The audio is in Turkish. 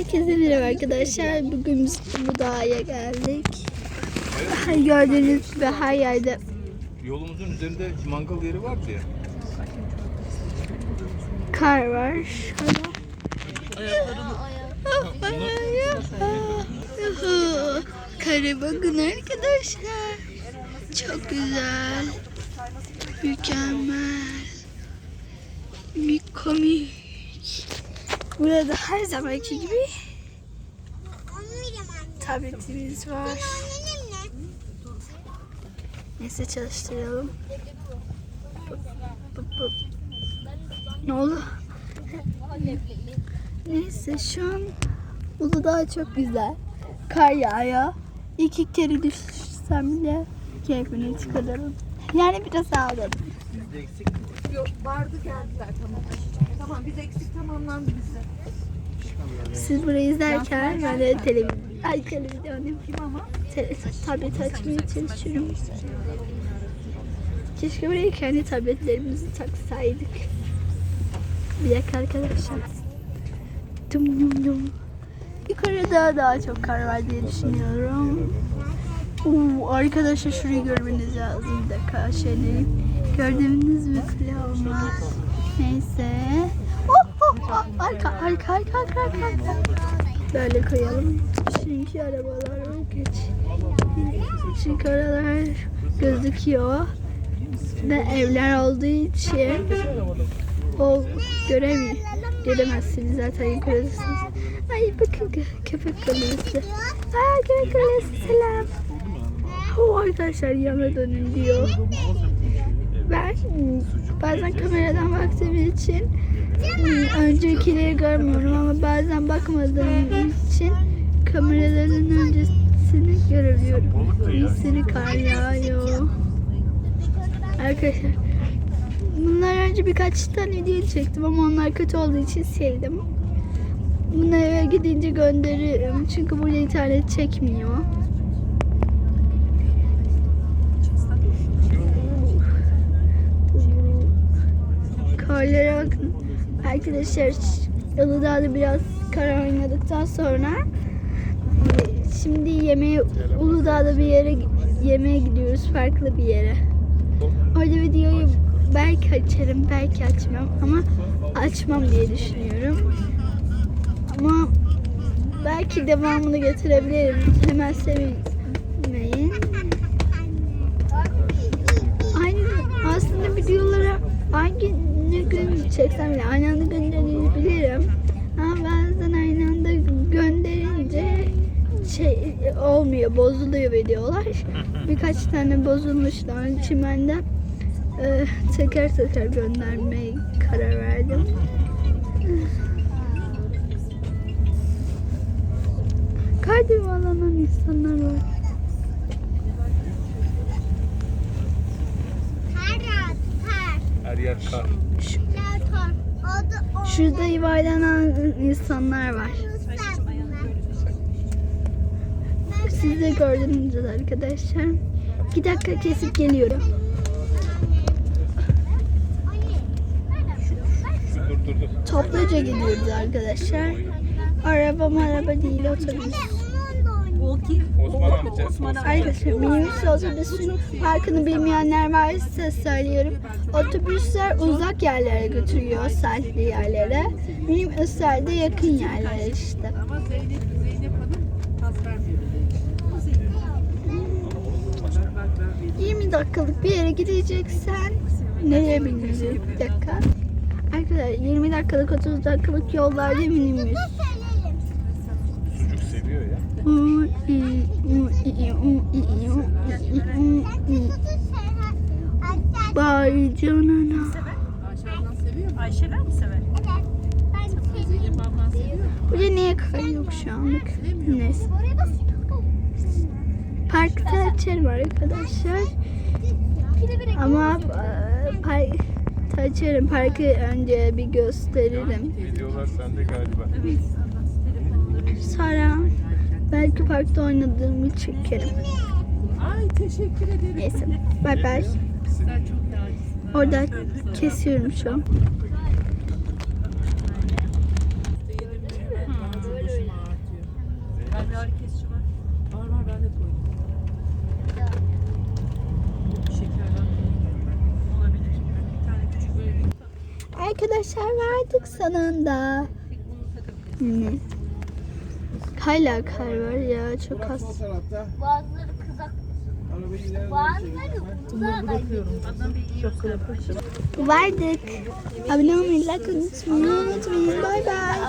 Herkese merhaba arkadaşlar. Bugün biz bu dağa geldik. Gördüğünüz gibi her yerde Yolumuzun üzerinde mangal yeri vardı ya. kar var. Kara bakın arkadaşlar. Çok güzel. Mükemmel. Mikomik. Burada her zamanki gibi tabletimiz var. Neyse çalıştıralım. Ne oldu? Neyse şu an Uludağ çok güzel. Kar yağıyor. İki kere düşsem bile keyfini çıkaralım. Yani biraz ağladım. Yok vardı geldiler tamam. Tamam biz eksik tamamlandı bizde. Siz burayı izlerken ben de televizyon, ay televizyon yapayım ama te- tablet açmaya çalışıyorum. Keşke buraya kendi tabletlerimizi taksaydık. Bir dakika arkadaşlar. Dum dum dum. Yukarıda daha çok kar var diye düşünüyorum. Oo, arkadaşlar şurayı görmeniz lazım. Bir dakika şöyle gördüğünüz mü kule olmaz. Neyse. Oh, oh, oh. Arka, arka, arka, arka, arka. Böyle koyalım. Çünkü arabalar geç. Çünkü oralar gözüküyor. Ve evler olduğu için o göremiyor. Göremezsiniz zaten yukarıdasınız. Ay bakın kö- köpek kulesi. Aa köpek kulesi selam. Oo, arkadaşlar yana dönün diyor. Bazen kameradan baktığım için hmm, öncekileri görmüyorum ama bazen bakmadığım için kameraların öncesini görebiliyorum. İyisini kar yağıyor. Arkadaşlar bunlar önce birkaç tane video çektim ama onlar kötü olduğu için sildim. Bunu eve gidince gönderirim çünkü burada internet çekmiyor. Karlara bakın. Arkadaşlar Uludağ'da biraz kar oynadıktan sonra şimdi yemeğe Uludağ'da bir yere yemeğe gidiyoruz farklı bir yere. Orada videoyu belki açarım belki açmam ama açmam diye düşünüyorum. Ama belki devamını getirebilirim. Hemen sevinmeyin. Aynı aslında videolara çeksem bile aynı anda gönderebilirim. Ama bazen aynı anda gönderince şey olmuyor, bozuluyor videolar. Birkaç tane bozulmuştu. Onun için ben de e, teker teker göndermeye karar verdim. Kaydı bağlanan insanlar var. Her yer kar. Şurada yuvarlanan insanlar var. Siz de gördünüz arkadaşlar. Bir dakika kesip geliyorum. Topluca gidiyoruz arkadaşlar. Araba araba değil otobüs. Osman amca. Osman. Arkadaşlar minibüs otobüsün farkını bilmeyenler varsa söylüyorum. Otobüsler uzak yerlere götürüyor, sahilli yerlere. Minibüsler de yakın yerlere işte. Vermiyor. 20 dakikalık bir yere gideceksen nereye bilmiyorum bir dakika. Arkadaşlar 20 dakikalık 30 dakikalık yollarda minibüs. Sucuk seviyor ya. Bay canına. Ayşe ablan seviyor mu? Ayşeler mi sever? Zeynep ablan seviyor mu? Burada niye kar yok şu anlık? Neyse. Parkta açarım arkadaşlar. Ama e, parkta açarım. Parkı önce bir gösteririm. Videolar sende galiba. Sonra Belki parkta oynadığımı çekerim. Ay teşekkür ederim. Neyse. Bay bay. Orada kesiyorum şu an. Arkadaşlar verdik sonunda. Ne? Hala kar var ya çok az. Bazıları kızak, bazıları uzağa iyi göster. Vardık. Abone olmayı, like unutmayın. Unutmayın. Bay bay.